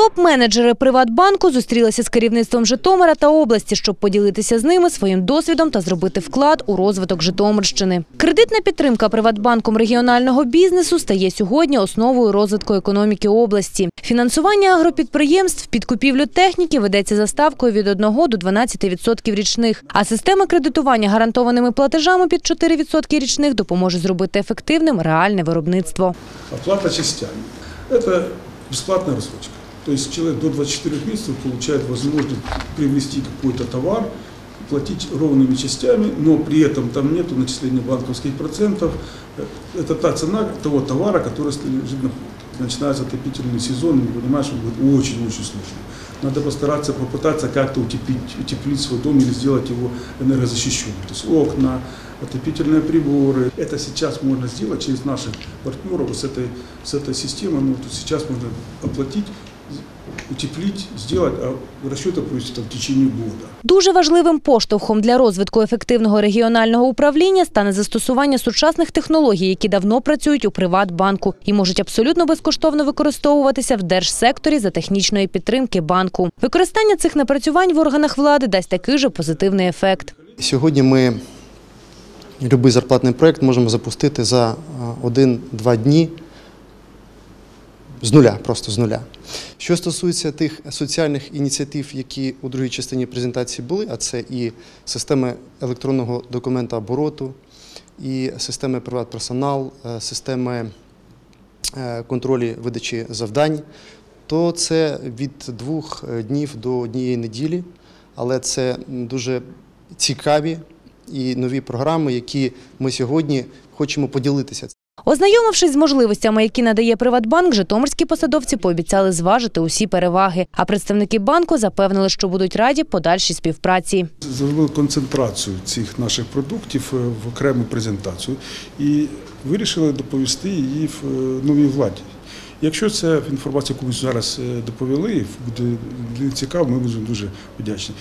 Топ-менеджери Приватбанку зустрілися з керівництвом Житомира та області, щоб поділитися з ними своїм досвідом та зробити вклад у розвиток Житомирщини. Кредитна підтримка Приватбанком регіонального бізнесу стає сьогодні основою розвитку економіки області. Фінансування агропідприємств під купівлю техніки ведеться за ставкою від 1 до 12% річних. А система кредитування гарантованими платежами під 4% річних допоможе зробити ефективним реальне виробництво. Оплата частями. Это бесплатная рассрочка. То есть человек до 24 месяцев получает возможность приобрести какой-то товар, платить ровными частями, но при этом там нет начисления банковских процентов. Э, Это та цена того товара, который лежит на. Начинается отопительный сезон, и мы понимаем, что будет очень-очень сложно. Надо постараться попытаться как-то утеплить, утеплить свой дом или сделать его энергозащищенным. То есть окна, отопительные приборы. Это сейчас можно сделать через наших партнеров с этой, с этой системой. Ну, сейчас можно оплатить, утеплить, сделать, а провести в течение года. Дуже важливим поштовхом для розвитку ефективного регіонального управління стане застосування сучасних технологій, які давно працюють у Приватбанку і можуть абсолютно безкоштовно використовуватися в держсекторі за технічної підтримки банку. Використання цих напрацювань в органах влади дасть такий же позитивний ефект. Сьогодні ми будь-який зарплатний проєкт можемо запустити за 1-2 дні з нуля, просто з нуля. Що стосується тих соціальних ініціатив, які у другій частині презентації були, а це і системи електронного документа обороту, і системи приватперсонал, е, системи е, контролю видачі завдань, то це від двох е, днів до однієї неділі, але це дуже цікаві і нові програми, які ми сьогодні хочемо поділитися. Ознайомившись з можливостями, які надає Приватбанк, житомирські посадовці пообіцяли зважити усі переваги. А представники банку запевнили, що будуть раді подальшій співпраці. Зробили концентрацію цих наших продуктів е, в окрему презентацію і вирішили доповісти її в е, новій владі. Якщо ця інформація комусь зараз е, доповіли, буде цікаво, ми будемо дуже вдячні.